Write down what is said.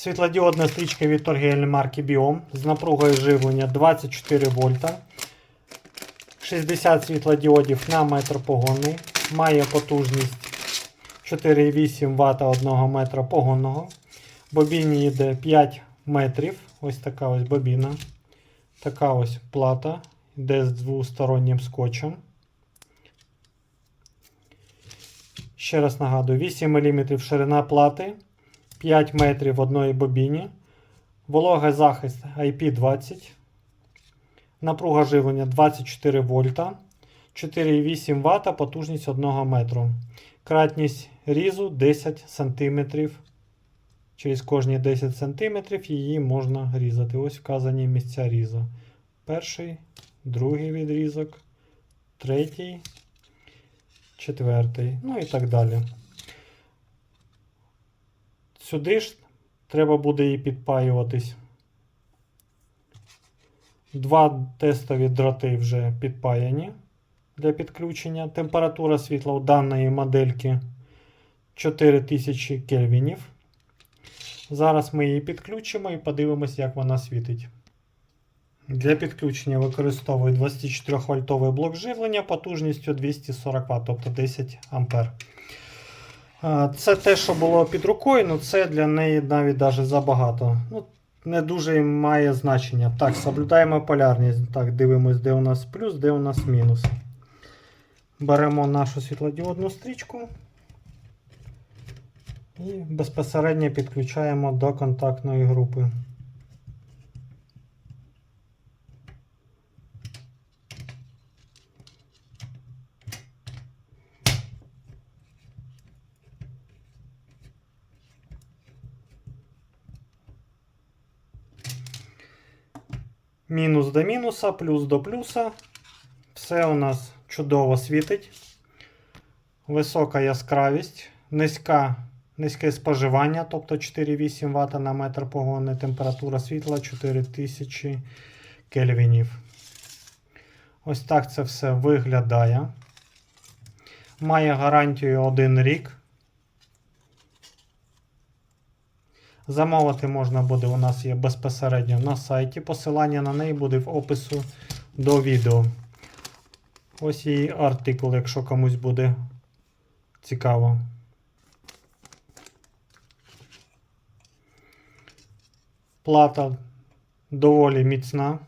Світлодіодна стрічка від торгівельної марки Biom з напругою живлення 24 вольта. 60 світлодіодів на метр погонний. Має потужність 4,8 Вт 1 метра погонного. Бобіні йде 5 метрів. Ось така ось бобіна. Така ось плата. Йде з двостороннім скотчем. Ще раз нагадую, 8 мм ширина плати, 5 метрів одної бобіні, вологий захист IP20, напруга живлення 24 вольта, 4,8 Вт, потужність 1 метру. Кратність різу 10 см. Через кожні 10 см її можна різати. Ось вказані місця різу. Перший, другий відрізок, третій, четвертий, ну і так далі. Сюди ж треба буде її підпаюватись. Два тестові дроти вже підпаяні для підключення. Температура світла у даної модельки 4000 кельвінів. Зараз ми її підключимо і подивимось, як вона світить. Для підключення використовую 24 вольтовий блок живлення потужністю 240 Вт, тобто 10 А. Це те, що було під рукою, ну це для неї навіть даже забагато. Ну, не дуже має значення. Так, соблюдаємо полярність. Так, дивимось, де у нас плюс, де у нас мінус. Беремо нашу світлодіодну стрічку і безпосередньо підключаємо до контактної групи. Мінус до мінуса, плюс до плюса. Все у нас чудово світить. Висока яскравість, низька, низьке споживання, тобто 4,8 Вт на метр погони, температура світла 4000 кельвінів. Ось так це все виглядає. Має гарантію 1 рік. Замовити можна буде, у нас є безпосередньо на сайті. Посилання на неї буде в опису до відео. Ось її артикул, якщо комусь буде цікаво. Плата доволі міцна.